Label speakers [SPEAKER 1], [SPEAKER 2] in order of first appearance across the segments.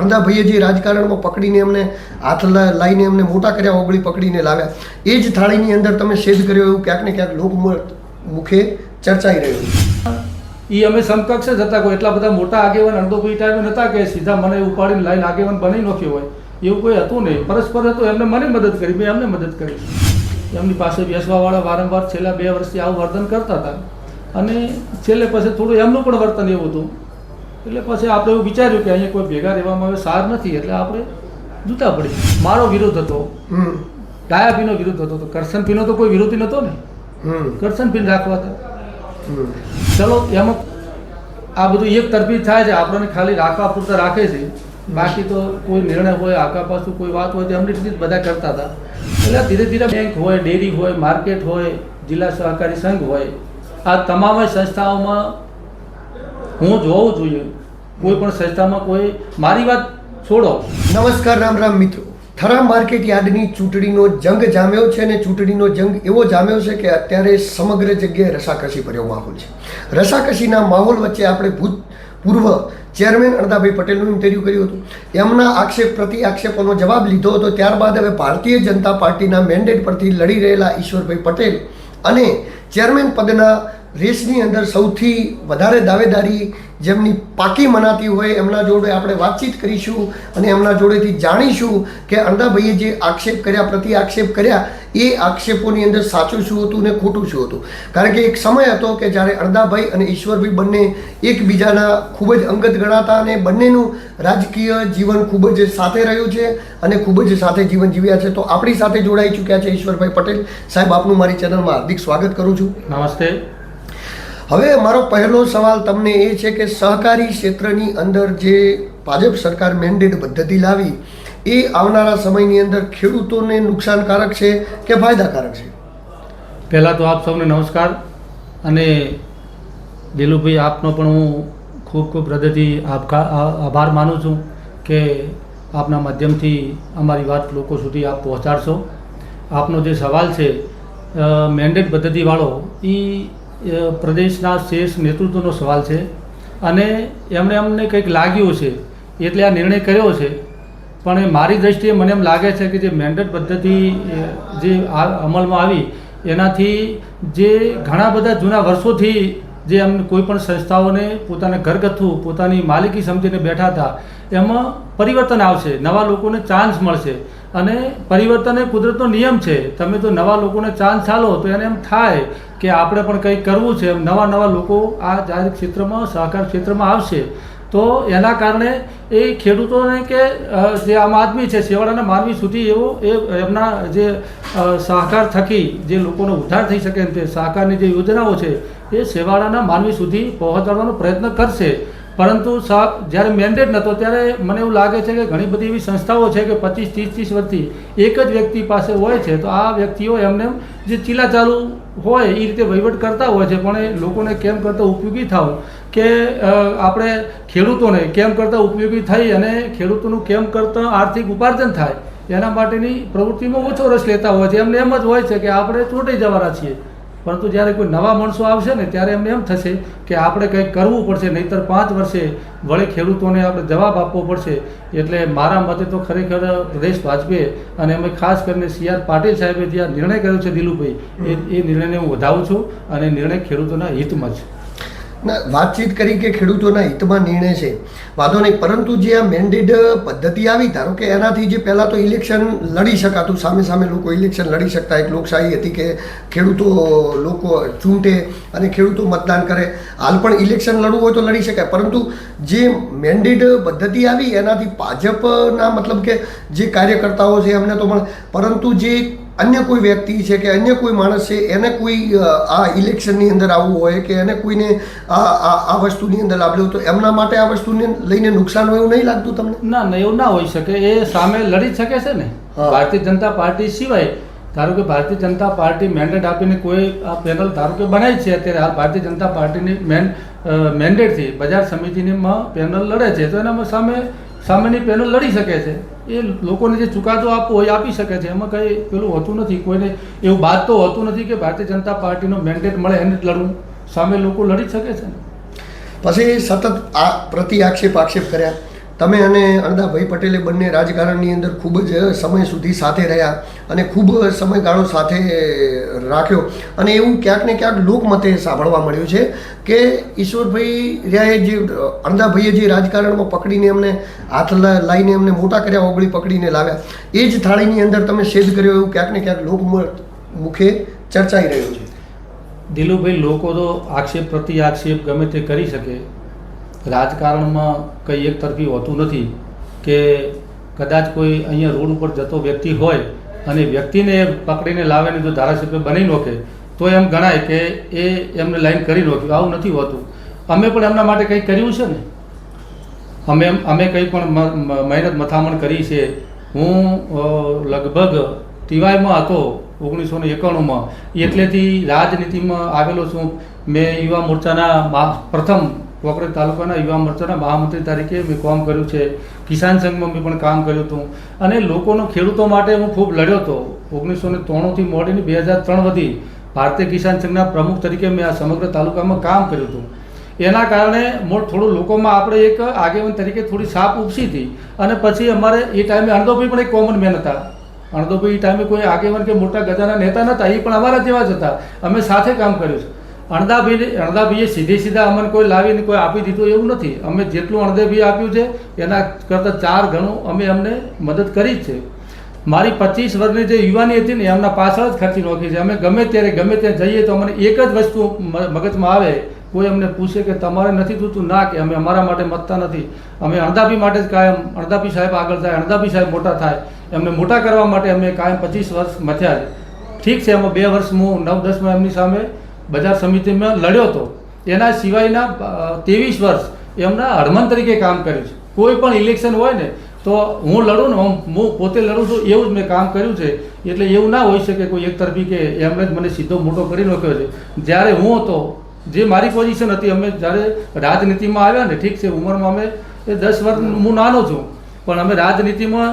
[SPEAKER 1] અણદાભાઈએ જે રાજકારણમાં પકડીને એમને હાથ લાવીને એમને મોટા કર્યા, ઓગળી પકડીને લાવ્યા. એ જ થાળીની અંદર તમે શેદ કર્યો એવું ક્યાંક ને ક્યાંક લોક મુખે ચર્ચાઈ રહ્યું
[SPEAKER 2] એ અમે સમકક્ષ જ હતા કોઈ. એટલા બધા મોટા આગેવાન અડધો ટાઈમે નહોતા કે સીધા મને ઉપાડીને લાઈન આગેવાન બની નાખ્યો હોય. એવું કોઈ હતું નહીં. પરસ્પર હતું એમને મને મદદ કરી. મેં એમને મદદ કરી. એમની પાસે બેસવાવાળા વારંવાર છેલ્લા બે વર્ષથી આવું વર્તન કરતા હતા. અને છેલ્લે પછી થોડું એમનું પણ વર્તન એવું હતું. એટલે પછી આપણે એવું વિચાર્યું કે અહીંયા કોઈ ભેગા રહેવામાં હવે સાર નથી એટલે આપણે જૂતા પડી. મારો વિરોધ હતો.
[SPEAKER 1] હમ.
[SPEAKER 2] ડાયાપીનો વિરોધ હતો. તો કરસનપીનો તો કોઈ વિરોધી નહોતો ને? કરસનપીને રાખવા હતા.
[SPEAKER 1] હમ.
[SPEAKER 2] ચલો એમાં આ બધું એક તરફી થાય છે. આપણને ખાલી રાખવા પૂરતા રાખે છે. બાકી તો કોઈ નિર્ણય હોય આકા પાછું કોઈ વાત હોય તો એમની રીતે બધા કરતા હતા. એટલે ધીરે ધીરે બેંક હોય ડેરી હોય માર્કેટ હોય જિલ્લા સહકારી સંઘ હોય આ તમામ સંસ્થાઓમાં હું જોવું જોઈએ કોઈ પણ સંસ્થામાં કોઈ મારી વાત છોડો.
[SPEAKER 1] નમસ્કાર, રામ રામ મિત્રો. થરા માર્કેટ યાર્ડની ચૂંટણીનો જંગ જામ્યો છે અને ચૂંટણીનો જંગ એવો જામ્યો છે કે અત્યારે સમગ્ર જગ્યાએ રસાકસી ભર્યો માહોલ છે. રસાકસીના માહોલ વચ્ચે આપણે ભૂતપૂર્વ ચેરમેન અણદાભાઈ પટેલનું ઇન્ટરવ્યૂ કર્યું હતું. એમના આક્ષેપ પ્રતિ આક્ષેપોનો જવાબ લીધો હતો. ત્યારબાદ હવે ભારતીય જનતા પાર્ટીના મેન્ડેટ પરથી લડી રહેલા ઈશ્વરભાઈ પટેલ અને ચેરમેન પદના રેસની અંદર સૌથી વધારે દાવેદારી જેમની પાકી મનાતી હોય એમના જોડે આપણે વાતચીત કરીશું અને એમના જોડેથી જાણીશું કે અંડાભાઈએ જે આક્ષેપ કર્યા પ્રતિ આક્ષેપ કર્યા, એ આક્ષેપોની અંદર સાચું શું હતું ને ખોટું શું હતું? કારણ કે એક સમય હતો કે જ્યારે અણદાભાઈ અને ઈશ્વરભાઈ બંને એકબીજાના ખૂબ જ અંગત ગણાતા અને બંનેનું રાજકીય જીવન ખૂબ જ સાથે રહ્યું છે અને ખૂબ જ સાથે જીવન જીવ્યા છે. તો આપણી સાથે જોડાઈ ચૂક્યા છે ઈશ્વરભાઈ પટેલ. સાહેબ, આપનું મારી ચેનલમાં હાર્દિક સ્વાગત કરું છું.
[SPEAKER 2] નમસ્તે.
[SPEAKER 1] હવે મારો પહેલો સવાલ તમને એ છે કે સહકારી ક્ષેત્રની અંદર જે ભાજપ સરકાર મેન્ડેટ પદ્ધતિ લાવી, એ આવનારા સમયની અંદર ખેડૂતોને નુકસાનકારક છે કે ફાયદાકારક છે?
[SPEAKER 2] પહેલાં તો આપ સૌને નમસ્કાર અને દિલુભાઈ, આપનો પણ હું ખૂબ ખૂબ હૃદયથી આભાર માનું છું કે આપના માધ્યમથી અમારી વાત લોકો સુધી આપ પહોંચાડશો. આપનો જે સવાલ છે મેન્ડેટ પદ્ધતિવાળો એ પ્રદેશના શેષ નેતૃત્વનો સવાલ છે. અને એમણે અમને કંઈક લાગ્યું છે, એટલે આ નિર્ણય કર્યો છે. પણ મારી દ્રષ્ટિએ મને એમ લાગે છે કે જે મેન્ડેટ પદ્ધતિ જે અમલમાં આવી, એનાથી જે ઘણા બધા જૂના વર્ષોથી જે એમને કોઈ પણ સંસ્થાઓને પોતાના ઘરગથ્થુ, પોતાની માલિકી સમજીને બેઠા હતા, એમાં પરિવર્તન આવશે. નવા લોકોને ચાન્સ મળશે. અને પરિવર્તન એ કુદરતનો નિયમ છે. તમે તો નવા લોકોને ચાન્સ ચાલો તો એને એમ થાય કે આપણે પણ કંઈક કરવું છે. એમ નવા નવા લોકો આ જાહેર ક્ષેત્રમાં, સહકાર ક્ષેત્રમાં આવશે. તો એના કારણે એ ખેડૂતોને કે જે આમ આદમી છે શેવાળાના માનવી સુધી એવો એ એમના જે સહકાર થકી જે લોકોનો ઉદ્ધાર થઈ શકે તે સહકારની જે યોજનાઓ છે એ છેવાડાના માનવી સુધી પહોંચાડવાનો પ્રયત્ન કરશે. પરંતુ સાહેબ, જ્યારે મેન્ડેટ નહોતો ત્યારે મને એવું લાગે છે કે ઘણી બધી એવી સંસ્થાઓ છે કે પચીસ, ત્રીસ ત્રીસ વર્ષથી એક જ વ્યક્તિ પાસે હોય છે, તો આ વ્યક્તિઓ એમને જે ચીલા ચાલુ હોય, એ રીતે વહીવટ કરતા હોય છે, પણ એ લોકોને કેમ કરતાં ઉપયોગી થાવ? કે આપણે ખેડૂતોને કેમ કરતાં ઉપયોગી થઈ અને ખેડૂતોનું કેમ કરતાં આર્થિક ઉપાર્જન થાય? એના માટેની પ્રવૃત્તિમાં ઓછો રસ લેતા હોય છે. એમને એમ જ હોય છે કે આપણે ચોંટાઈ જવાના છીએ. પરંતુ જ્યારે કોઈ નવા માણસો આવશે ને, ત્યારે એમને એમ થશે કે આપણે કંઈક કરવું પડશે, નહીંતર પાંચ વર્ષે વળી ખેડૂતોને આપણે જવાબ આપવો પડશે. એટલે મારા મતે તો ખરેખર પ્રદેશ ભાજપે અને અમે ખાસ કરીને સી આર પાટીલ સાહેબે જે આ નિર્ણય કર્યો છે દિલુભાઈ એ નિર્ણયને હું વધાવું છું અને નિર્ણય ખેડૂતોના હિતમાં છે
[SPEAKER 1] વાતચીત કરી કે ખેડૂતોના હિતમાં નિર્ણય છે. વાંધો નહીં, પરંતુ જે આ મેન્ડેડ પદ્ધતિ આવી, ધારો કે એનાથી જે પહેલાં તો ઇલેક્શન લડી શકાતું, સામે સામે લોકો ઇલેક્શન લડી શકતા, એક લોકશાહી હતી કે ખેડૂતો લોકો ચૂંટે અને ખેડૂતો મતદાન કરે. હાલ પણ ઇલેક્શન લડવું હોય તો લડી શકાય, પરંતુ જે મેન્ડેડ પદ્ધતિ આવી, એનાથી ભાજપના મતલબ કે જે કાર્યકર્તાઓ છે એમને તો પણ, પરંતુ જે અન્ય કોઈ વ્યક્તિ છે કે અન્ય કોઈ માણસ છે એને કોઈ આ ઇલેક્શનની અંદર આવવું હોય કે એને કોઈને આ આ વસ્તુની અંદર લાભ લેવું તો એમના માટે આ વસ્તુને લઈને નુકસાન હોય એવું નહીં લાગતું તમને?
[SPEAKER 2] ના ના એવું ના હોઈ શકે. એ સામે લડી શકે છે ને. ભારતીય જનતા પાર્ટી સિવાય ધારો કે ભારતીય જનતા પાર્ટી મેન્ડેટ આપીને કોઈ આ પેનલ ધારો કે બનાવી છે અત્યારે હાલ ભારતીય જનતા પાર્ટીની મેન મેન્ડેટથી બજાર સમિતિની પેનલ લડે છે તો એનામાં સામે સામેની પેનલ લડી શકે છે. એ લોકોને જે ચુકાદો આપવો હોય આપી શકે છે. એમાં કંઈ પેલું હોતું નથી. કોઈને એવું બાદ તો હોતું નથી કે ભારતીય જનતા પાર્ટીનો મેન્ડેટ મળે એને જ લડવું. સામે લોકો લડી શકે છે ને.
[SPEAKER 1] પછી સતત આ પ્રતિ આક્ષેપ આક્ષેપ કર્યા. તમે અને અણદાભાઈ પટેલે બંને રાજકારણની અંદર ખૂબ જ સમય સુધી સાથે રહ્યા અને ખૂબ સમયગાળો સાથે રાખ્યો. અને એવું ક્યાંક ને ક્યાંક લોકમતે સાંભળવા મળ્યું છે કે ઈશ્વરભાઈ રહ્યાએ જે અણદાભાઈએ જે રાજકારણમાં પકડીને એમને હાથ લાવીને એમને મોટા કર્યા, ઓગળી પકડીને લાવ્યા. એ જ થાળીની અંદર તમે શેદ કર્યો એવું ક્યાંક ને ક્યાંક લોક મુખે ચર્ચાઈ રહ્યું છે.
[SPEAKER 2] દિલુભાઈ, લોકો તો આક્ષેપ પ્રતિ આક્ષેપ ગમે તે કરી શકે. રાજકારણમાં કંઈ એક તરફી હોતું નથી કે કદાચ કોઈ અહીંયા રોડ ઉપર જતો વ્યક્તિ હોય અને વ્યક્તિને પકડીને લાવીને જો ધારાસભ્ય બની નોખે, તો એમ ગણાય કે એ એમને લાઈન કરી નોખ્યું. આવું નથી હોતું. અમે પણ એમના માટે કંઈક કર્યું છે ને? અમે અમે કંઈ પણ મહેનત મથામણ કરી છે. હું લગભગ ટીવાયમાં હતો ઓગણીસો ને એકાણુંમાં. એટલેથી રાજનીતિમાં આવેલો છું. મેં યુવા મોરચાના પ્રથમ કોકરેજ તાલુકાના યુવા મોરચાના મહામંત્રી તરીકે મેં કામ કર્યું છે. કિસાન સંઘમાં મેં પણ કામ કર્યું હતું. અને લોકોનો ખેડૂતો માટે હું ખૂબ લડ્યો હતો. ઓગણીસો ને ત્રાણુંથી મોડીને બે હજાર ત્રણ વધી ભારતીય કિસાન સંઘના પ્રમુખ તરીકે મેં આ સમગ્ર તાલુકામાં કામ કર્યું હતું. એના કારણે મોટ થોડું લોકોમાં આપણે એક આગેવાન તરીકે થોડી સાપ ઉપસી હતી. અને પછી અમારે એ ટાઈમે અણદોભાઈ પણ એક કોમન મેન હતા. અણદોભાઈ એ ટાઈમે કોઈ આગેવાન કે મોટા ગજાના નેતા નહોતા એ પણ અમારા જેવા જ હતા. અમે સાથે કામ કર્યું છે. અણદાભાઈ અણદાભીએ સીધે સીધા અમને કોઈ લાવીને કોઈ આપી દીધું એવું નથી. અમે જેટલું અણદાભાઈએ આપ્યું છે, એના કરતાં ચાર ગણું અમે અમને મદદ કરી જ છે. મારી પચીસ વર્ષની જે યુવાની હતી ને, એમના પાછળ જ ખર્ચી નાખી છે. અમે ગમે ત્યારે ગમે ત્યાં જઈએ તો અમને એક જ વસ્તુ મગજમાં આવે, કોઈ અમને પૂછે કે તમારે નથી જોતું ના કે અમે અમારા માટે મતતા નથી. અમે અણદાભી માટે જ કાયમ અણદાભી સાહેબ આગળ થાય અણદાભી સાહેબ મોટા થાય. એમને મોટા કરવા માટે અમે કાયમ પચીસ વર્ષ મથ્યા છે. ઠીક છે, એમાં બે વર્ષ હું નવ દસમાં એમની સામે બજાર સમિતિમાં લડ્યો હતો. એના સિવાયના ત્રેવીસ વર્ષ એમના હડમન તરીકે કામ કર્યું છે. કોઈ પણ ઇલેક્શન હોય ને તો હું લડું ને હું પોતે લડું છું એવું જ મેં કામ કર્યું છે. એટલે એવું ના હોઈ શકે કોઈ એક તરફી કે એમણે જ મને સીધો મોટો કરી નાખ્યો છે. જ્યારે હું હતો જે મારી પોઝિશન હતી અમે જ્યારે રાજનીતિમાં આવ્યા ને ઠીક છે ઉંમરમાં અમે એ દસ વર્ષ હું નાનો છું. પણ અમે રાજનીતિમાં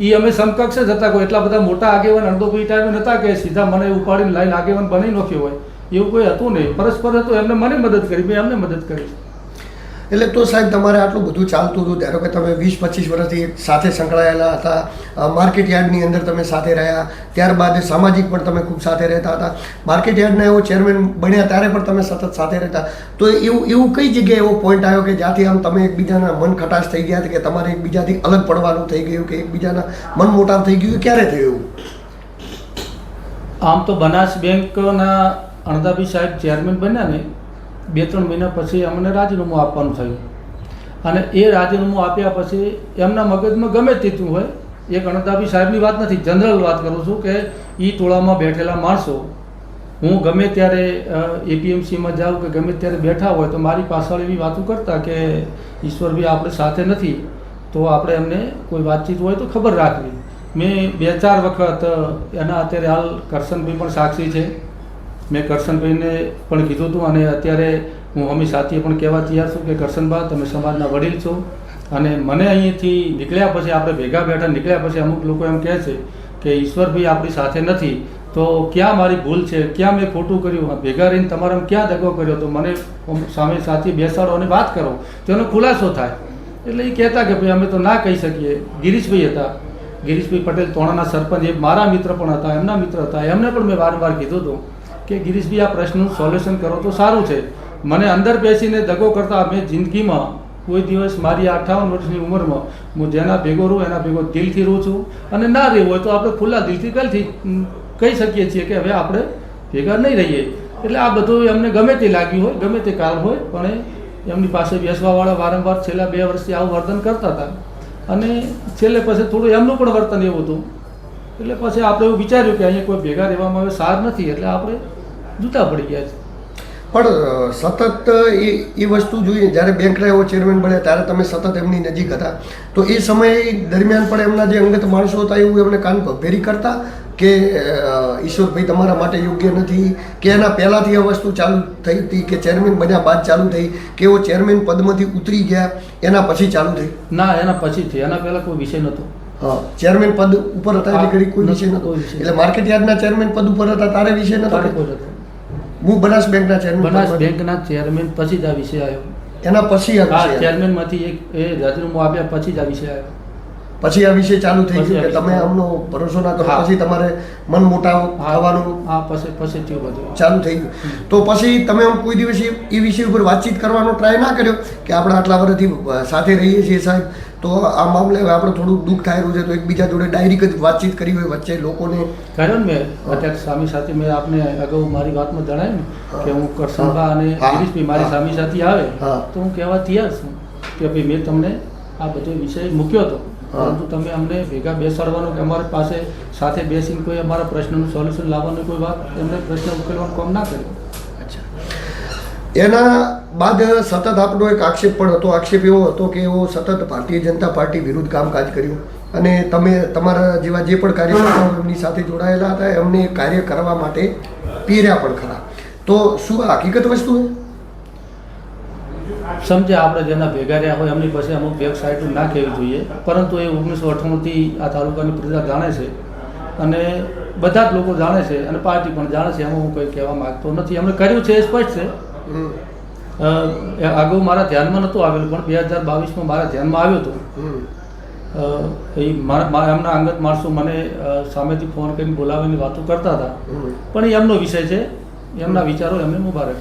[SPEAKER 2] એ અમે સમકક્ષ જ હતા કોઈ એટલા બધા મોટા આગેવાન કોઈ ટાઈમે નહોતા કે સીધા મને ઉપાડીને લાઈન આગેવાન બની નાખ્યો હોય. એવું કોઈ હતું નહીં. પરસ્પર હતું એમને મને મદદ કરી મેં એમને મદદ કરી.
[SPEAKER 1] એટલે તો સાહેબ તમારે આટલું બધું ચાલતું હતું ધારો કે તમે વીસ પચીસ વર્ષથી સાથે સંકળાયેલા હતા માર્કેટ યાર્ડની અંદર તમે સાથે રહ્યા ત્યારબાદ સામાજિક પણ તમે ખૂબ સાથે રહેતા હતા. માર્કેટ યાર્ડના એવો ચેરમેન બન્યા ત્યારે પણ તમે સતત સાથે રહેતા. તો એવું એવું કઈ જગ્યાએ એવો પોઈન્ટ આવ્યો કે જ્યાંથી આમ તમે એકબીજાના મન ખટાશ થઈ ગયા કે તમારે એકબીજાથી અલગ પડવાનું થઈ ગયું કે એકબીજાના મન મોટાવ થઈ ગયું? ક્યારે થયું?
[SPEAKER 2] આમ તો બનાસ બેંકના અણદાભી સાહેબ ચેરમેન બન્યા ને, બે ત્રણ મહિના પછી અમને રાજીનામું આપવાનું થયું. અને એ રાજીનામું આપ્યા પછી એમના મગજમાં ગમે તેટલું હોય, એક અણદાભી સાહેબની વાત નથી જનરલ વાત કરું છું કે એ ટોળામાં બેઠેલા માણસો, હું ગમે ત્યારે એપીએમસીમાં જાઉં કે ગમે ત્યારે બેઠા હોય તો મારી પાછળ એવી વાતો કરતા કે ઈશ્વરભાઈ આપણે સાથે નથી, તો આપણે એમને કોઈ વાતચીત હોય તો ખબર રાખવી. મેં બે ચાર વખત એના અત્યારે હાલ કરશનભાઈ પણ સાક્ષી છે. મેં કરશનભાઈને પણ કીધું હતું અને અત્યારે હું અમી સાથીએ પણ કહેવા તૈયાર છું કે કરશનબા તમે સમાજના વડીલ છો અને મને અહીંથી નીકળ્યા પછી આપણે ભેગા બેઠા નીકળ્યા પછી અમુક લોકો એમ કહે છે કે ઈશ્વરભાઈ આપણી સાથે નથી. તો ક્યાં મારી ભૂલ છે? ક્યાં મેં ખોટું કર્યું? ભેગા રહીને તમારા ક્યાં દગો કર્યો? તો મને સામે સાથી બેસાડો અને વાત કરો. તેનો ખુલાસો થાય. એટલે એ કહેતા કે ભાઈ અમે તો ના કહી શકીએ. ગિરીશભાઈ હતા. ગિરીશભાઈ પટેલ, તોણાના સરપંચ, એ મારા મિત્ર પણ હતા, એમના મિત્ર હતા. એમને પણ મેં વારંવાર કીધું હતું. કે ગિરીશભાઈ આ પ્રશ્નનું સોલ્યુશન કરો તો સારું છે. મને અંદર બેસીને દગો કરતા મેં જિંદગીમાં કોઈ દિવસ મારી અઠાવન વર્ષની ઉંમરમાં હું જેના ભેગો રહું એના ભેગો દિલથી રહું છું. અને ના રહેવું હોય તો આપણે ખુલ્લા દિલથી ઉમ, કહી શકીએ છીએ કે હવે આપણે ભેગા નહીં રહીએ. એટલે આ બધું એમને ગમે તે લાગ્યું હોય ગમે તે કારણ હોય પણ એમની પાસે બેસવાવાળા વારંવાર છેલ્લા બે વર્ષથી આવું વર્તન કરતા હતા. અને છેલ્લે પછી થોડું એમનું પણ વર્તન એવું હતું એટલે પછી આપણે એવું વિચાર્યું કે અહીંયા કોઈ ભેગા રહેવામાં હવે સાર નથી એટલે આપણે જૂતા પડી ગયા છે.
[SPEAKER 1] પણ સતત એ એ વસ્તુ જોઈએ જ્યારે બેંક એવો ચેરમેન બન્યા ત્યારે તમે સતત એમની નજીક હતા. તો એ સમય દરમિયાન પણ એમના જે અંગત માણસો હતા એવું એમને કાન ભેરી કરતા કે ઈશ્વરભાઈ તમારા માટે યોગ્ય નથી કે એના પહેલાંથી આ વસ્તુ ચાલુ થઈ હતી કે ચેરમેન બન્યા બાદ ચાલુ થઈ કે એવો ચેરમેન પદમાંથી ઉતરી ગયા એના પછી ચાલુ થઈ?
[SPEAKER 2] ના એના પછી થઈ. એના પહેલાં કોઈ વિષય નહોતો.
[SPEAKER 1] ચેરમેન પદ ઉપર હતા એટલે ઘડી કોઈ વિષય નતો એટલે માર્કેટ યાર્ડના ચેરમેન પદ ઉપર હતા તારે વિષય નતો હું બનાસ બેંકના ચેરમેન
[SPEAKER 2] બનાસ બેંકના ચેરમેન પછી જ આ વિષય આવ્યો.
[SPEAKER 1] એના પછી આ
[SPEAKER 2] ચેરમેનમાંથી એક એ રાજીનામું આપ્યા પછી જ આ વિષય આવ્યો.
[SPEAKER 1] પછી આ વિષય ચાલુ થઈ ગયું કે તમે અમનો ભરોસો ના કરો પછી તમારે મન મોટાવ થવાનું
[SPEAKER 2] હા પછી પછી થયું બધું.
[SPEAKER 1] ચાલુ થઈ ગયું. તો પછી તમે આમ કોઈ દિવસ એ વિષય ઉપર વાતચીત કરવાનો ટ્રાય ના કર્યો કે આપણે આટલા વર્ષથી સાથે રહીએ છીએ સાહેબ? તો આ મામલે હવે આપણે થોડું દુઃખ થાય રહ્યું છે તો એકબીજા જોડે ડાયરેક્ટ જ વાતચીત કરી હોય વચ્ચે લોકોને.
[SPEAKER 2] કારણ ને મેં અત્યારે સ્વામી સાથે મેં આપને અગાઉ મારી વાતમાં જણાવ્યું કે હું કરશનભા અને ગિરીશભાઈ મારી. સ્વામી સાથે આવે તો હું કહેવા તૈયાર છું કે ભાઈ મેં તમને આ બધો વિષય મૂક્યો હતો. પરંતુ તમે અમને ભેગા બેસાડવાનો કે અમારી પાસે સાથે બેસીને કોઈ અમારા પ્રશ્નનું સોલ્યુશન લાવવાનું કોઈ વાત એમને પ્રશ્ન ઉકેલવાનું કામ ના કર્યું.
[SPEAKER 1] એના બાદ સતત આપણો એક આક્ષેપ પણ હતો. આક્ષેપ એવો હતો કે એવો સતત ભારતીય જનતા પાર્ટી વિરુદ્ધ કામકાજ કર્યું અને તમે તમારા જેવા જે પણ કાર્યકર્તાઓ એમની સાથે જોડાયેલા હતા, એમને કાર્ય કરવા માટે પીર્યા પણ ખરા. તો શું આ હકીકત વસ્તુ
[SPEAKER 2] સમજે આપણે જેના ભેગા રહ્યા હોય એમની પાસે અમુક વેબસાઇટ ના કહેવી જોઈએ, પરંતુ એ ઓગણીસો અઠ્ઠાણુંથી આ તાલુકાની પ્રજા જાણે છે અને બધા જ લોકો જાણે છે અને પાર્ટી પણ જાણે છે, એમાં હું કંઈ કહેવા માગતો નથી. એમણે કર્યું છે એ સ્પષ્ટ છે. અગાઉ મારા ધ્યાનમાં નહોતું આવેલું પણ બે હજાર બાવીસમાં મારા ધ્યાનમાં આવ્યું હતું. એ મારા મારા- એમના અંગત માણસો મને સામેથી ફોન કરીને બોલાવીને વાતો કરતા હતા. પણ એ એમનો વિષય છે. એમના વિચારો એમને મુબારક.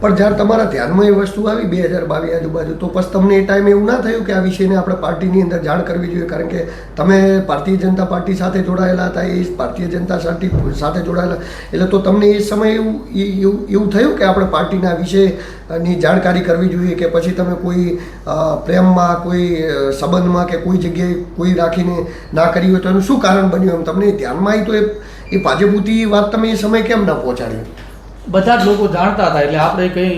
[SPEAKER 1] પણ જ્યારે તમારા ધ્યાનમાં એ વસ્તુ આવી, બે હજાર બાવીસ આજુબાજુ, તો પછી તમને એ ટાઈમે એવું ના થયું કે આ વિષયને આપણે પાર્ટીની અંદર જાણ કરવી જોઈએ? કારણ કે તમે ભારતીય જનતા પાર્ટી સાથે જોડાયેલા હતા, એ ભારતીય જનતા પાર્ટી સાથે જોડાયેલા. એટલે તો તમને એ સમયે એવું એવું એવું થયું કે આપણે પાર્ટીના વિષયની જાણકારી કરવી જોઈએ કે પછી તમે કોઈ પ્રેમમાં, કોઈ સંબંધમાં કે કોઈ જગ્યાએ કોઈ રાખીને ના કરી હોય તો એનું શું કારણ બન્યું એમ? તમને ધ્યાનમાં આવી તો એ એ પાજેપૂતી વાત તમે એ સમય કેમ ના પહોંચાડી?
[SPEAKER 2] બધા જ લોકો જાણતા હતા એટલે આપણે કંઈ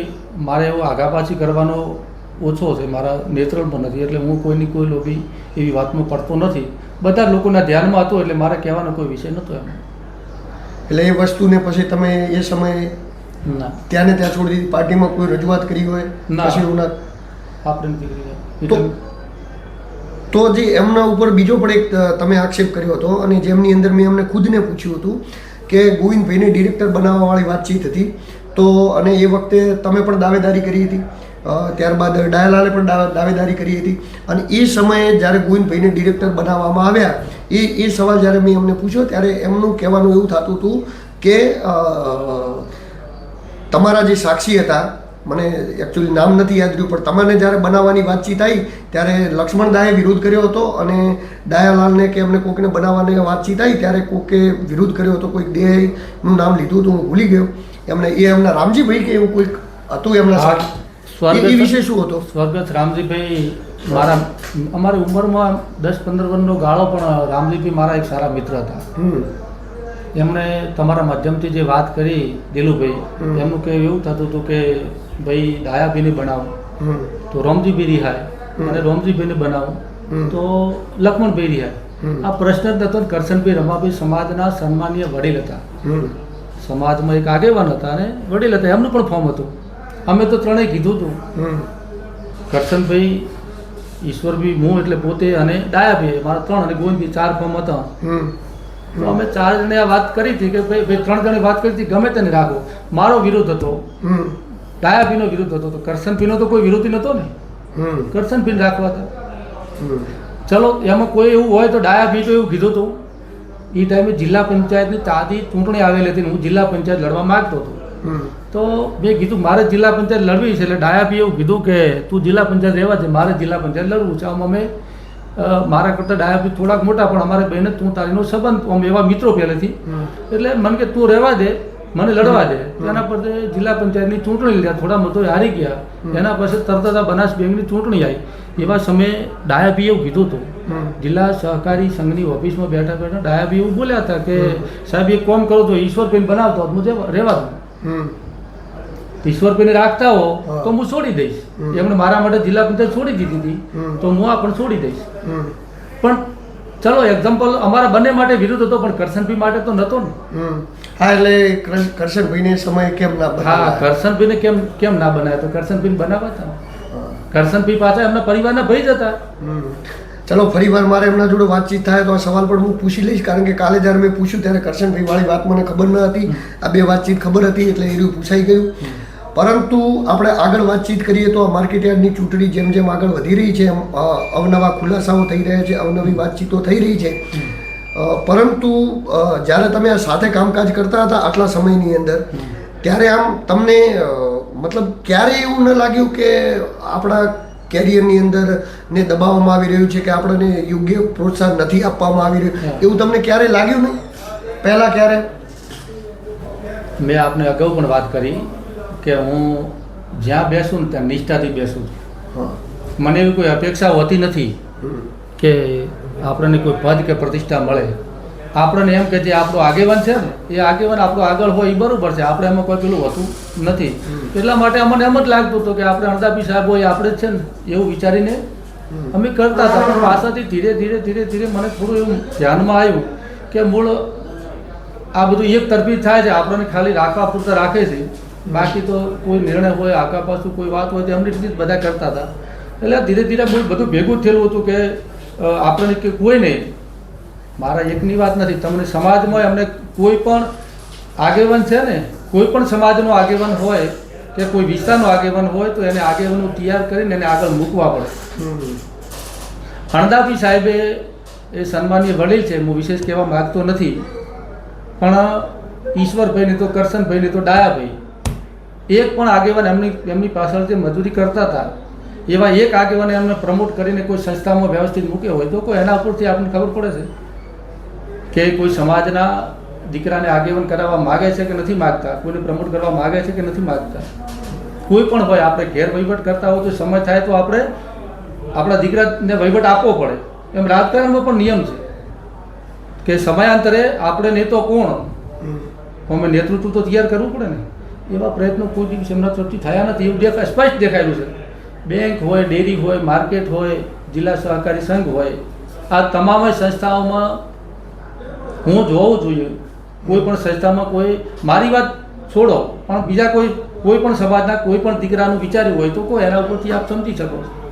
[SPEAKER 2] મારે એવો આઘાપાછી કરવાનો ઓછો છે મારા નેતૃત્વમાં નથી એટલે હું કોઈની કોઈ લોભી એવી વાતમાં પડતો નથી. બધા લોકોના ધ્યાનમાં હતો એટલે મારે કહેવાનો કોઈ વિષય નહોતો એમ.
[SPEAKER 1] એટલે એ વસ્તુને પછી તમે એ સમયે
[SPEAKER 2] ના.
[SPEAKER 1] ત્યાં ને ત્યાં છોડી દીધી પાર્ટીમાં કોઈ રજૂઆત કરી હોય
[SPEAKER 2] ના.
[SPEAKER 1] પછી એવું ના?
[SPEAKER 2] આપણે નથી કરી
[SPEAKER 1] તો તો જે એમના ઉપર બીજો પણ એક તમે આક્ષેપ કર્યો હતો અને જેમની અંદર મેં એમને ખુદને પૂછ્યું હતું કે ગોવિંદભાઈને ડિરેક્ટર બનાવવાવાળી વાતચીત હતી. તો અને એ વખતે તમે પણ દાવેદારી કરી હતી. ત્યારબાદ ડાયલાલે પણ દાવેદારી કરી હતી. અને એ સમયે જ્યારે ગોવિંદભાઈને ડિરેક્ટર બનાવવામાં આવ્યા, એ એ સવાલ જ્યારે મેં એમને પૂછ્યો, ત્યારે એમનું કહેવાનું એવું થતું હતું કે તમારા જે સાક્ષી હતા મને એકચ્યુઅલી નામ નથી યાદ રહ્યું પણ તમને જ્યારે બનાવવાની વાતચીત આવી ત્યારે લક્ષ્મણદાએ વિરોધ કર્યો હતો અને ડાયાલાલને કે એમને કોકને બનાવવાની વાતચીત આવી ત્યારે કોકે વિરોધ કર્યો હતો કોઈક દેહનું નામ લીધું હતું હું ભૂલી ગયો. એમને એ એમના રામજીભાઈ કે એવું કોઈક હતું એમના સાક્ષી એ- વિશે શું હતો?
[SPEAKER 2] સ્વર્ગસ્થ રામજીભાઈ મારા અમારી ઉંમરમાં દસ પંદર વર્ષનો ગાળો પણ રામજીભાઈ મારા એક સારા મિત્ર હતા. એમણે તમારા માધ્યમથી જે વાત કરી. દિલુભાઈ એમનું કે એવું થતું હતું કે ભાઈ ડાયાભાઈને બનાવો. તો રોમજીભાઈ રિહાય. અને રોમજીભાઈને બનાવો. તો લક્ષ્મણભાઈ રિહાય. આ પ્રશ્ન નતો કરશનભાઈ રમાભાઈ સમાજના સન્માનીય વડીલ હતા. સમાજમાં એક આગેવાન હતા અને વડીલ હતા. એમનું પણ ફોર્મ હતું. અમે તો ત્રણેય કીધું હતું. કરશનભાઈ ઈશ્વરભી હું એટલે પોતે અને ડાયાભાઈ મારા ત્રણ અને ગોવિંદભાઈ ચાર ફોર્મ હતા. તો અમે ચાર જણે આ વાત કરી હતી કે ભાઈ ભાઈ ત્રણ જણે વાત કરી હતી ગમે તેને રાખો. મારો વિરોધ હતો.
[SPEAKER 1] હમ
[SPEAKER 2] ડાયાભીનો વિરોધ હતો તો કરશનભીનો તો કોઈ વિરોધી નહોતો ને.
[SPEAKER 1] હમ.
[SPEAKER 2] કરશનભીને રાખવા હતા. ચલો એમાં કોઈ એવું હોય તો ડાયાભી તો એવું કીધું હતું એ ટાઈમે જિલ્લા પંચાયતની તાદી ચૂંટણી આવેલી હતી હું જિલ્લા પંચાયત લડવા માંગતો હતો. તો મેં કીધું મારે જિલ્લા પંચાયત લડવી છે એટલે ડાયાપી એવું કીધું કે તું જિલ્લા પંચાયત રહેવા છે મારે જિલ્લા પંચાયત લડવું છે. આમ અમે મારા કરતાં ડાયાપી થોડાક મોટા પણ અમારે બહેને તું તારીનો સંબંધ આમ એવા મિત્રો પહેલેથી. એટલે મને કે તું રહેવા દે મને લડવા દે. એના પર જિલ્લા પંચાયતની ચૂંટણી લીધા થોડા મતો હારી ગયા. એના પછી તરત જ આ બનાસ બેંકની ચૂંટણી આવી. એવા સમયે ડાયાભી એવું કીધું હતું. જિલ્લા સહકારી સંઘની ઓફિસમાં બેઠા બેઠા ડાયાભી એવું બોલ્યા હતા કે સાહેબ એક કોમ કરો તો ઈશ્વરભાઈ બનાવતો હું જે રહેવા દઉં ઈશ્વરભાઈને રાખતા હો તો હું છોડી દઈશ. એમણે મારા માટે જિલ્લા પંચાયત છોડી દીધી હતી. તો હું આ પણ છોડી દઈશ. પણ ચલો એક્ઝામ્પલ અમારા બંને માટે વિરુદ્ધ હતો પણ કરશનભાઈ માટે તો નહોતો ને.
[SPEAKER 1] હા એટલે કરશનભાઈને સમય કેમ ના
[SPEAKER 2] હા? કરશનભાઈને કેમ કેમ ના બનાવ્યા? તો કરશનભાઈને બનાવ્યા હતા. કરશનભાઈ પાછા એમના પરિવારના ભાઈ જ હતા.
[SPEAKER 1] ચલો ફરી વાર મારે એમના જોડે વાતચીત થાય તો આ સવાલ પણ હું પૂછી લઈશ કારણ કે કાલે જ્યારે મેં પૂછ્યું ત્યારે કરશનભાઈ વાળી વાત મને ખબર ન હતી. આ બે વાતચીત ખબર હતી એટલે એ પૂછાઈ ગયું. પરંતુ આપણે આગળ વાતચીત કરીએ તો આ માર્કેટયાર્ડની ચૂંટણી જેમ જેમ આગળ વધી રહી છે એમ અવનવા ખુલાસાઓ થઈ રહ્યા છે અવનવી વાતચીતો થઈ રહી છે. પરંતુ જ્યારે તમે આ સાથે કામકાજ કરતા હતા આટલા સમયની અંદર ત્યારે આમ તમને મતલબ ક્યારે એવું ન લાગ્યું કે આપણા કેરિયરની અંદર ને દબાવવામાં આવી રહ્યું છે કે આપણને યોગ્ય પ્રોત્સાહન નથી આપવામાં આવી રહ્યું? એવું તમને ક્યારે લાગ્યું નહીં? પહેલાં ક્યારે?
[SPEAKER 2] મેં આપને અગાઉ પણ વાત કરી કે હું જ્યાં બેસું ને ત્યાં નિષ્ઠાથી બેસું છું. મને એવી કોઈ અપેક્ષા હોતી નથી કે આપણને કોઈ પદ કે પ્રતિષ્ઠા મળે. આપણને એમ કે જે આપણો આગેવાન છે ને એ આગેવાન આપણો આગળ હોય એ બરાબર છે. આપણે એમાં કોઈ પેલું હોતું નથી. એટલા માટે અમને એમ જ લાગતું હતું કે આપણે અણદાપી સાહેબ હોય આપણે જ છે ને એવું વિચારીને અમે કરતા હતા. પણ પાછળથી ધીરે ધીરે ધીરે ધીરે મને થોડું એવું ધ્યાનમાં આવ્યું કે મૂળ આ બધું એક તરફી થાય છે. આપણને ખાલી રાખવા પૂરતા રાખે છે. બાકી તો કોઈ નિર્ણય હોય આકા પાછું કોઈ વાત હોય, તે અમને બધા કરતા હતા. એટલે ધીરે ધીરે બહુ બધું ભેગું થયેલું હતું કે આપણને કે કોઈ નહીં. મારા એકની વાત નથી, તમને સમાજમાં એમને કોઈ પણ આગેવાન છે ને, કોઈ પણ સમાજનો આગેવાન હોય, કે કોઈ વિસ્તારનો આગેવાન હોય, તો એને આગેવાનો તૈયાર કરીને એને આગળ મૂકવા પડે.
[SPEAKER 1] હમ.
[SPEAKER 2] હણદાપી સાહેબે એ સન્માનીય વડીલ છે, હું વિશેષ કહેવા માગતો નથી. પણ, ઈશ્વરભાઈની તો કરશનભાઈની તો ડાયાભાઈ. એક પણ આગેવાન એમની એમની પાછળ જે મજૂરી કરતા હતા. એવા એક આગેવાને એમને પ્રમોટ કરીને કોઈ સંસ્થામાં વ્યવસ્થિત મૂક્યો હોય તો કોઈ એના ઉપરથી આપણને ખબર પડે છે કે કોઈ સમાજના દીકરાને આગેવાન કરાવવા માગે છે કે નથી માગતા? કોઈને પ્રમોટ કરવા માગે છે કે નથી માગતા? કોઈ પણ હોય આપણે ઘેર વહીવટ કરતા હોય તો સમય થાય તો આપણે આપણા દીકરાને વહીવટ આપવો પડે. એમ રાજકારણનો પણ નિયમ છે કે સમયાંતરે આપણે નેતો કોણ? અમે નેતૃત્વ તો તૈયાર કરવું પડે ને. એવા પ્રયત્નો કોઈ દિવસ એમના તરફથી થયા નથી. એવું દેખાય, સ્પષ્ટ દેખાયેલું છે. બેંક હોય, ડેરી હોય, માર્કેટ હોય, જિલ્લા સહકારી સંઘ હોય, આ તમામ સંસ્થાઓમાં હું જોવું જોઈએ કોઈ પણ સંસ્થામાં કોઈ, મારી વાત છોડો, પણ બીજા કોઈ કોઈ પણ સમાજના કોઈ પણ દીકરાનું વિચાર્યું હોય તો કોઈ એના ઉપરથી આપ સમજી શકો છો.